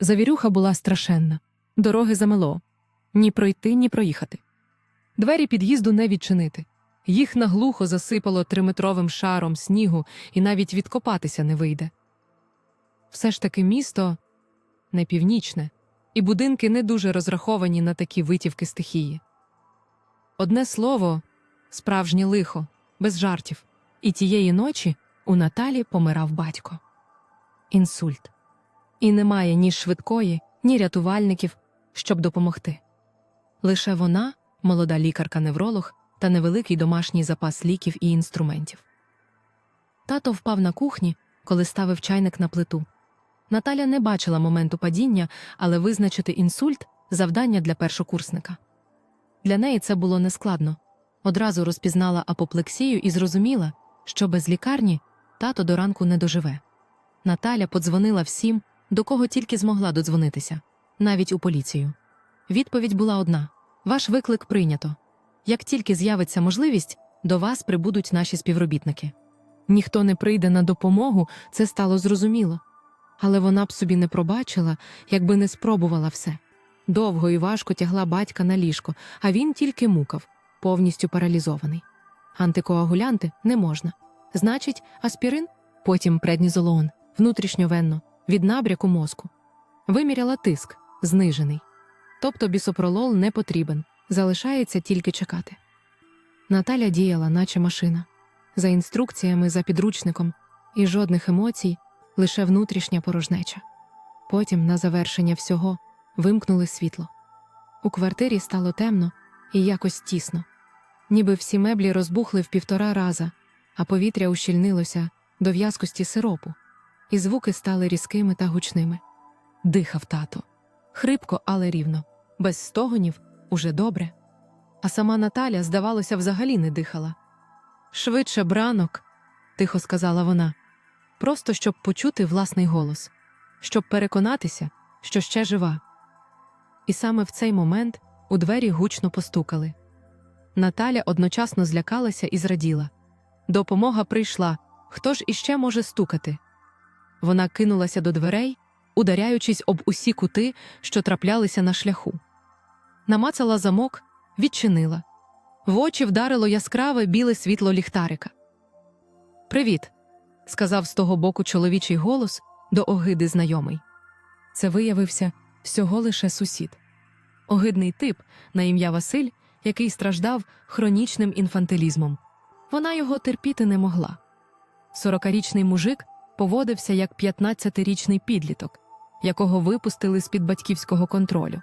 Завірюха була страшенна. Дороги замело. Ні пройти, ні проїхати. Двері під'їзду не відчинити. Їх наглухо засипало триметровим шаром снігу, і навіть відкопатися не вийде. Все ж таки місто не північне, і будинки не дуже розраховані на такі витівки стихії. Одне слово справжнє лихо, без жартів. І тієї ночі у Наталі помирав батько. Інсульт. І немає ні швидкої, ні рятувальників, щоб допомогти. Лише вона, молода лікарка-невролог та невеликий домашній запас ліків і інструментів. Тато впав на кухні, коли ставив чайник на плиту. Наталя не бачила моменту падіння, але визначити інсульт завдання для першокурсника. Для неї це було нескладно. Одразу розпізнала апоплексію і зрозуміла, що без лікарні тато до ранку не доживе. Наталя подзвонила всім, до кого тільки змогла додзвонитися, навіть у поліцію. Відповідь була одна: ваш виклик прийнято. Як тільки з'явиться можливість, до вас прибудуть наші співробітники. Ніхто не прийде на допомогу, це стало зрозуміло. Але вона б собі не пробачила, якби не спробувала все. Довго і важко тягла батька на ліжко, а він тільки мукав, повністю паралізований. Антикоагулянти не можна. Значить, аспірин, потім преднізолон, внутрішньовенно, від набряку мозку. Виміряла тиск, знижений. Тобто бісопролол не потрібен, залишається тільки чекати. Наталя діяла, наче машина, за інструкціями, за підручником, і жодних емоцій, лише внутрішня порожнеча. Потім, на завершення всього, вимкнули світло. У квартирі стало темно і якось тісно, ніби всі меблі розбухли в півтора раза, а повітря ущільнилося до в'язкості сиропу, і звуки стали різкими та гучними. Дихав тато. Хрипко, але рівно, без стогонів уже добре. А сама Наталя, здавалося, взагалі не дихала. Швидше, бранок, тихо сказала вона, просто щоб почути власний голос, щоб переконатися, що ще жива. І саме в цей момент у двері гучно постукали. Наталя одночасно злякалася і зраділа. Допомога прийшла. Хто ж іще може стукати? Вона кинулася до дверей, ударяючись об усі кути, що траплялися на шляху. Намацала замок, відчинила. В очі вдарило яскраве біле світло ліхтарика. Привіт, сказав з того боку чоловічий голос до огиди знайомий. Це виявився всього лише сусід. Огидний тип на ім'я Василь, який страждав хронічним інфантилізмом. Вона його терпіти не могла. Сорокарічний мужик поводився як 15-річний підліток, якого випустили з під батьківського контролю.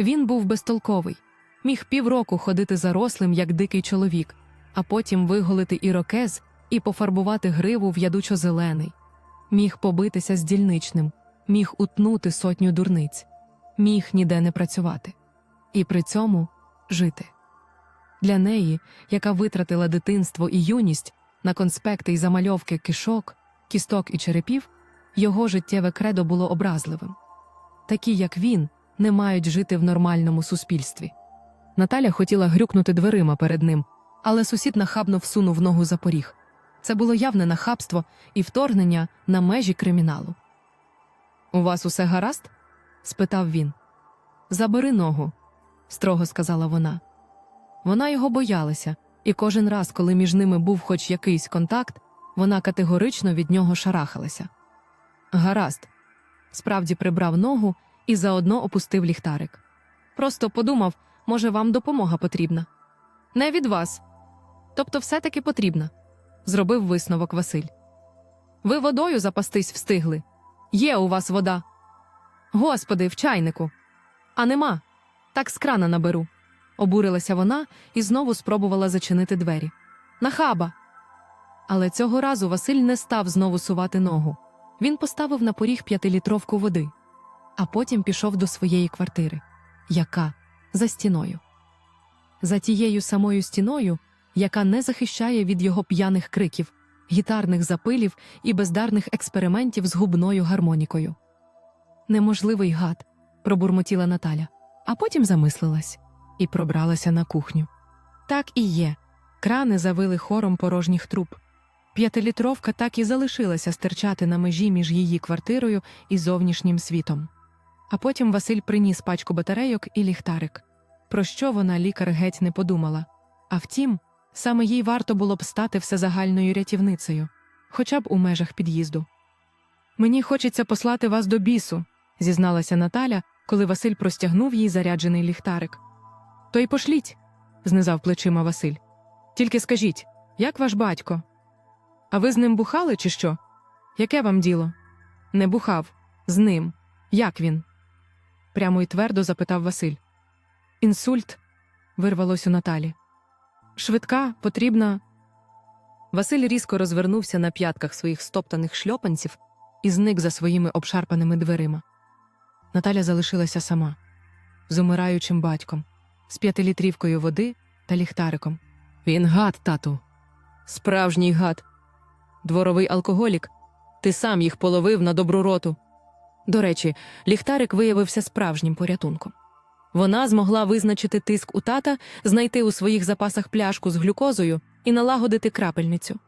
Він був безтолковий, міг півроку ходити зарослим, як дикий чоловік, а потім виголити ірокез і пофарбувати гриву в ядучо-зелений, міг побитися з дільничним, міг утнути сотню дурниць, міг ніде не працювати, і при цьому жити. Для неї, яка витратила дитинство і юність на конспекти й замальовки кишок, кісток і черепів, його життєве кредо було образливим. Такі, як він, не мають жити в нормальному суспільстві. Наталя хотіла грюкнути дверима перед ним, але сусід нахабно всунув ногу за поріг. Це було явне нахабство і вторгнення на межі криміналу. У вас усе гаразд? спитав він. Забери ногу, строго сказала вона. Вона його боялася, і кожен раз, коли між ними був хоч якийсь контакт, вона категорично від нього шарахалася. Гаразд, справді прибрав ногу і заодно опустив ліхтарик. Просто подумав, може, вам допомога потрібна. Не від вас. Тобто, все-таки потрібна, зробив висновок Василь. Ви водою запастись встигли. Є у вас вода. Господи, в чайнику. А нема. Так з крана наберу. Обурилася вона і знову спробувала зачинити двері. Нахаба. Але цього разу Василь не став знову сувати ногу. Він поставив на поріг п'ятилітровку води, а потім пішов до своєї квартири, яка за стіною. За тією самою стіною, яка не захищає від його п'яних криків, гітарних запилів і бездарних експериментів з губною гармонікою. Неможливий гад, пробурмотіла Наталя, а потім замислилась і пробралася на кухню. Так і є. Крани завили хором порожніх труб. П'ятилітровка так і залишилася стирчати на межі між її квартирою і зовнішнім світом. А потім Василь приніс пачку батарейок і ліхтарик. Про що вона лікар геть не подумала. А втім, саме їй варто було б стати всезагальною рятівницею, хоча б у межах під'їзду. Мені хочеться послати вас до бісу, зізналася Наталя, коли Василь простягнув їй заряджений ліхтарик. То й пошліть, знизав плечима Василь. Тільки скажіть, як ваш батько? А ви з ним бухали, чи що? Яке вам діло? Не бухав. З ним. Як він? прямо й твердо запитав Василь. Інсульт. вирвалось у Наталі. Швидка, потрібна. Василь різко розвернувся на п'ятках своїх стоптаних шльопанців і зник за своїми обшарпаними дверима. Наталя залишилася сама, з умираючим батьком, з п'ятилітрівкою води та ліхтариком. Він гад, тату. Справжній гад. Дворовий алкоголік. Ти сам їх половив на добру роту. До речі, ліхтарик виявився справжнім порятунком. Вона змогла визначити тиск у тата, знайти у своїх запасах пляшку з глюкозою і налагодити крапельницю.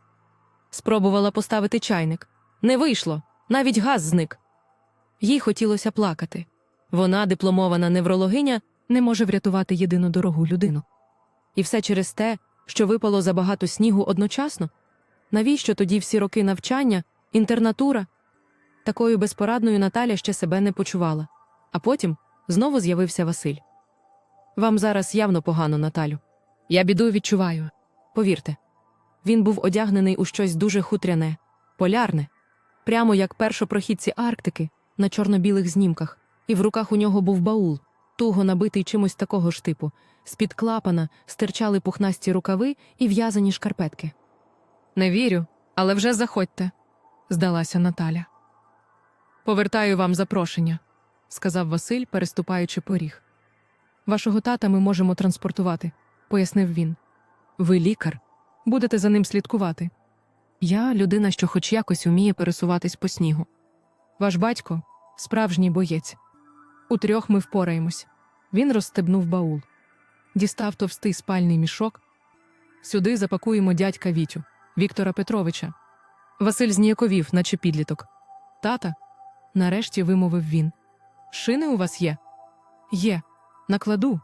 Спробувала поставити чайник. Не вийшло, навіть газ зник. Їй хотілося плакати. Вона, дипломована неврологиня, не може врятувати єдину дорогу людину. І все через те, що випало забагато снігу одночасно. Навіщо тоді всі роки навчання, інтернатура? Такою безпорадною Наталя ще себе не почувала. А потім знову з'явився Василь. Вам зараз явно погано, Наталю. Я біду відчуваю. Повірте. Він був одягнений у щось дуже хутряне, полярне, прямо як першопрохідці Арктики на чорно-білих знімках, і в руках у нього був баул, туго набитий чимось такого ж типу. З-під клапана стирчали пухнасті рукави і в'язані шкарпетки. Не вірю, але вже заходьте, здалася Наталя. Повертаю вам запрошення, сказав Василь, переступаючи поріг. Вашого тата ми можемо транспортувати, пояснив він. Ви лікар, будете за ним слідкувати. Я людина, що хоч якось уміє пересуватись по снігу. Ваш батько справжній боєць. Утрьох ми впораємось. Він розстебнув баул, дістав товстий спальний мішок. Сюди запакуємо дядька Вітю, Віктора Петровича. Василь зніяковів, наче підліток. Тата, нарешті вимовив він. Шини у вас є? Є. Накладу.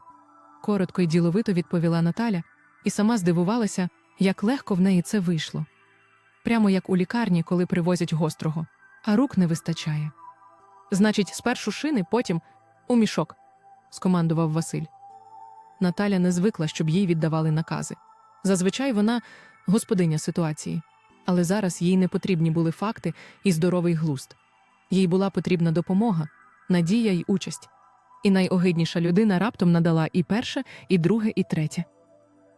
Коротко й діловито відповіла Наталя, і сама здивувалася, як легко в неї це вийшло. Прямо як у лікарні, коли привозять гострого, а рук не вистачає. Значить, спершу шини, потім у мішок, скомандував Василь. Наталя не звикла, щоб їй віддавали накази. Зазвичай вона господиня ситуації, але зараз їй не потрібні були факти і здоровий глузд. Їй була потрібна допомога, надія й участь. І найогидніша людина раптом надала і перше, і друге, і третє.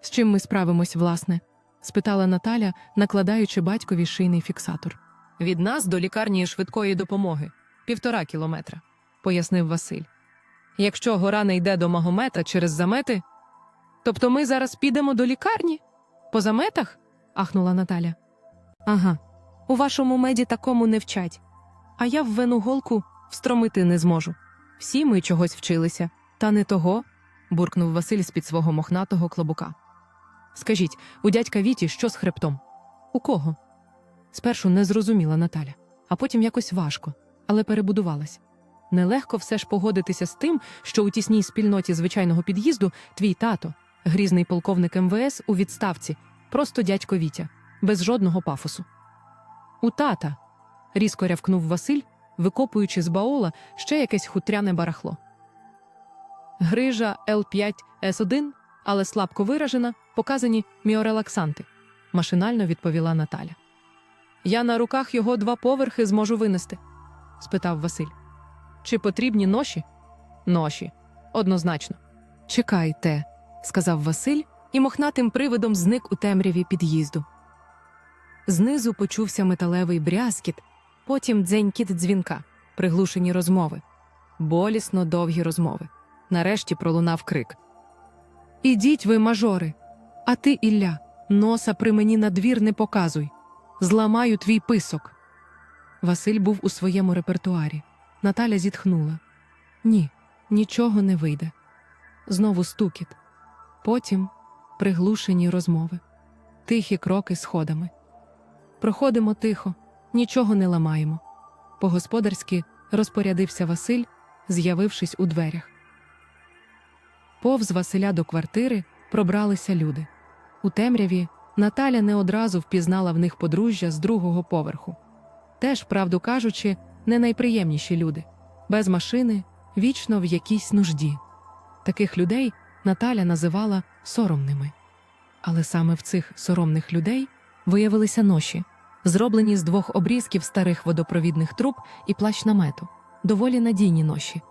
З чим ми справимось, власне? спитала Наталя, накладаючи батькові шийний фіксатор. Від нас до лікарні швидкої допомоги півтора кілометра, пояснив Василь. Якщо гора не йде до Магомета через замети, тобто ми зараз підемо до лікарні? По заметах? ахнула Наталя. Ага, у вашому меді такому не вчать. А я в вену голку встромити не зможу. Всі ми чогось вчилися, та не того, буркнув Василь з під свого мохнатого клобука. Скажіть, у дядька Віті що з хребтом? У кого? Спершу не зрозуміла Наталя, а потім якось важко, але перебудувалась. Нелегко все ж погодитися з тим, що у тісній спільноті звичайного під'їзду твій тато, грізний полковник МВС у відставці, просто дядько Вітя, без жодного пафосу. У тата. різко рявкнув Василь, викопуючи з баола ще якесь хутряне барахло. Грижа Л5 С1, але слабко виражена, показані міорелаксанти, машинально відповіла Наталя. Я на руках його два поверхи зможу винести? спитав Василь. Чи потрібні ноші? Ноші. Однозначно. Чекайте, сказав Василь, і мохнатим привидом зник у темряві під'їзду. Знизу почувся металевий брязкіт, потім дзенькіт дзвінка, приглушені розмови, болісно довгі розмови. Нарешті пролунав крик. Ідіть ви, мажори, а ти, Ілля, носа при мені на двір не показуй. Зламаю твій писок. Василь був у своєму репертуарі. Наталя зітхнула. Ні, нічого не вийде. Знову стукіт. Потім приглушені розмови, тихі кроки сходами. Проходимо тихо, нічого не ламаємо. По-господарськи розпорядився Василь, з'явившись у дверях. Повз Василя до квартири пробралися люди. У темряві Наталя не одразу впізнала в них подружжя з другого поверху. Теж, правду кажучи, не найприємніші люди, без машини, вічно в якійсь нужді. Таких людей Наталя називала соромними. Але саме в цих соромних людей виявилися ноші, зроблені з двох обрізків старих водопровідних труб і плащ намету, доволі надійні ноші.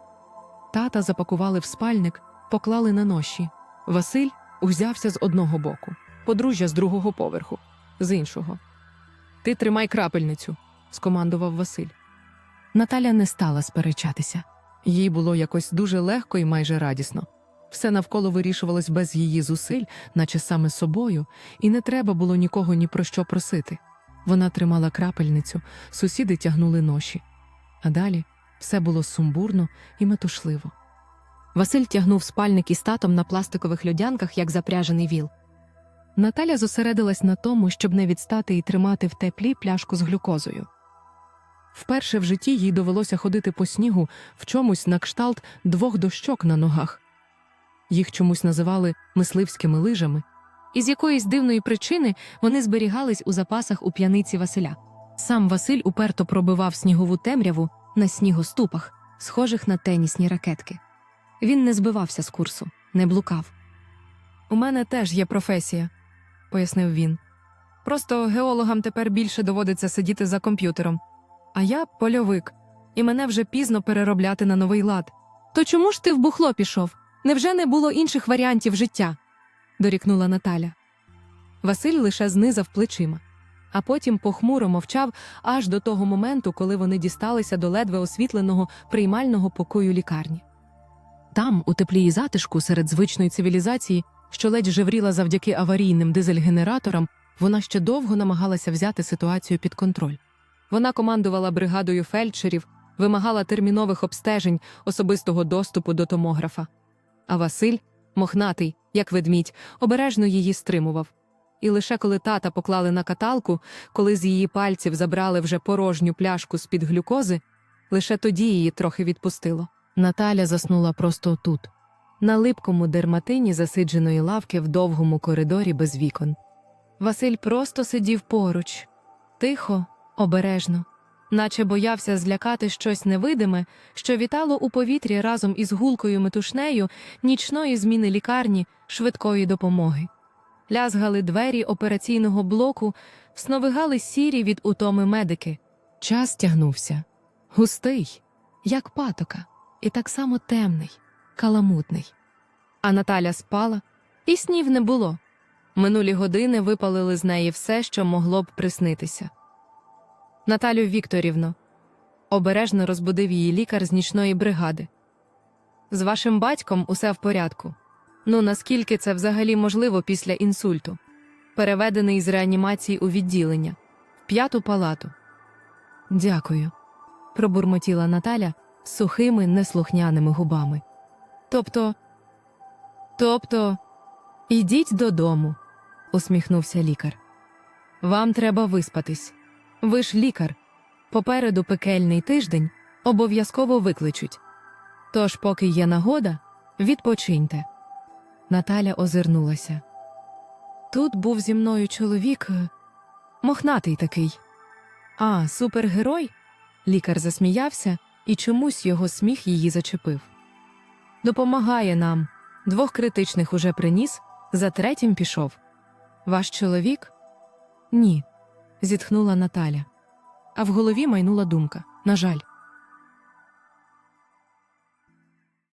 Тата запакували в спальник, поклали на ноші. Василь узявся з одного боку, подружжя з другого поверху, з іншого. Ти тримай крапельницю, скомандував Василь. Наталя не стала сперечатися. Їй було якось дуже легко і майже радісно. Все навколо вирішувалось без її зусиль, наче саме собою, і не треба було нікого ні про що просити. Вона тримала крапельницю, сусіди тягнули ноші. А далі все було сумбурно і метушливо. Василь тягнув спальник із татом на пластикових льодянках, як запряжений віл. Наталя зосередилась на тому, щоб не відстати і тримати в теплі пляшку з глюкозою. Вперше в житті їй довелося ходити по снігу в чомусь на кшталт двох дощок на ногах. Їх чомусь називали мисливськими лижами, і з якоїсь дивної причини вони зберігались у запасах у п'яниці Василя. Сам Василь уперто пробивав снігову темряву на снігоступах, схожих на тенісні ракетки. Він не збивався з курсу, не блукав. У мене теж є професія, пояснив він. Просто геологам тепер більше доводиться сидіти за комп'ютером. А я польовик, і мене вже пізно переробляти на новий лад. То чому ж ти в бухло пішов? Невже не було інших варіантів життя? дорікнула Наталя. Василь лише знизав плечима, а потім похмуро мовчав аж до того моменту, коли вони дісталися до ледве освітленого приймального покою лікарні. Там, у теплі і затишку, серед звичної цивілізації, що ледь жевріла завдяки аварійним дизель-генераторам, вона ще довго намагалася взяти ситуацію під контроль. Вона командувала бригадою фельдшерів, вимагала термінових обстежень, особистого доступу до томографа. А Василь, мохнатий, як ведмідь, обережно її стримував. І лише коли тата поклали на каталку, коли з її пальців забрали вже порожню пляшку з-під глюкози, лише тоді її трохи відпустило. Наталя заснула просто тут, на липкому дерматині засидженої лавки в довгому коридорі без вікон. Василь просто сидів поруч, тихо, обережно, наче боявся злякати щось невидиме, що вітало у повітрі разом із гулкою метушнею нічної зміни лікарні швидкої допомоги. Лязгали двері операційного блоку, сновигали сірі від утоми медики. Час тягнувся. Густий, як патока, і так само темний, каламутний. А Наталя спала, і снів не було. Минулі години випалили з неї все, що могло б приснитися. Наталю Вікторівно, обережно розбудив її лікар з нічної бригади. З вашим батьком усе в порядку. Ну наскільки це взагалі можливо після інсульту? Переведений з реанімації у відділення, в п'яту палату. Дякую, пробурмотіла Наталя сухими, неслухняними губами. Тобто, тобто, ідіть додому, усміхнувся лікар. Вам треба виспатись. Ви ж лікар. Попереду пекельний тиждень обов'язково викличуть. Тож, поки є нагода, відпочиньте. Наталя озирнулася. Тут був зі мною чоловік, е, мохнатий такий. А, супергерой? Лікар засміявся, і чомусь його сміх її зачепив. Допомагає нам. Двох критичних уже приніс, за третім пішов. Ваш чоловік? Ні, зітхнула Наталя. А в голові майнула думка. На жаль.